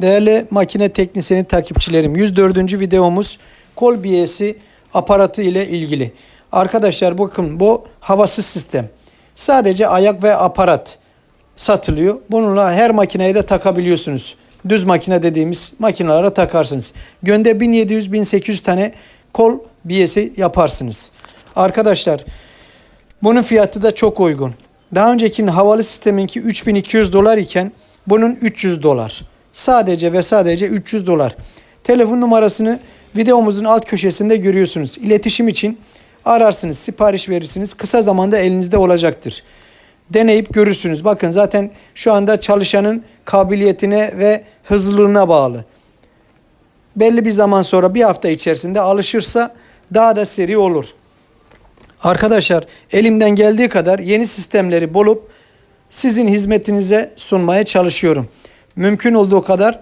Değerli makine teknisyeni takipçilerim 104. videomuz kol biyesi aparatı ile ilgili. Arkadaşlar bakın bu havasız sistem. Sadece ayak ve aparat satılıyor. Bununla her makineye de takabiliyorsunuz. Düz makine dediğimiz makinelere takarsınız. Günde 1700-1800 tane kol biyesi yaparsınız. Arkadaşlar bunun fiyatı da çok uygun. Daha öncekinin havalı sisteminki 3200 dolar iken bunun 300 dolar. Sadece ve sadece 300 dolar. Telefon numarasını videomuzun alt köşesinde görüyorsunuz. İletişim için ararsınız, sipariş verirsiniz. Kısa zamanda elinizde olacaktır. Deneyip görürsünüz. Bakın zaten şu anda çalışanın kabiliyetine ve hızlılığına bağlı. Belli bir zaman sonra bir hafta içerisinde alışırsa daha da seri olur. Arkadaşlar elimden geldiği kadar yeni sistemleri bulup sizin hizmetinize sunmaya çalışıyorum. Mümkün olduğu kadar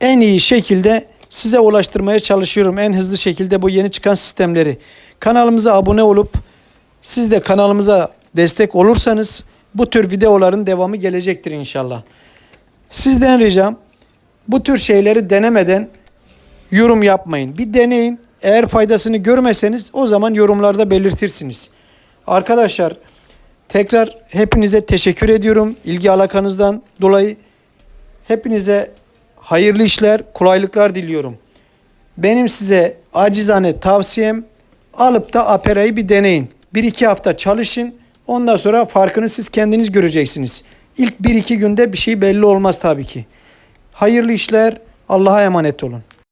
en iyi şekilde size ulaştırmaya çalışıyorum. En hızlı şekilde bu yeni çıkan sistemleri. Kanalımıza abone olup siz de kanalımıza destek olursanız bu tür videoların devamı gelecektir inşallah. Sizden ricam bu tür şeyleri denemeden yorum yapmayın. Bir deneyin. Eğer faydasını görmeseniz o zaman yorumlarda belirtirsiniz. Arkadaşlar tekrar hepinize teşekkür ediyorum. İlgi alakanızdan dolayı hepinize hayırlı işler, kolaylıklar diliyorum. Benim size acizane tavsiyem alıp da Apera'yı bir deneyin. Bir iki hafta çalışın. Ondan sonra farkını siz kendiniz göreceksiniz. İlk bir iki günde bir şey belli olmaz tabii ki. Hayırlı işler. Allah'a emanet olun.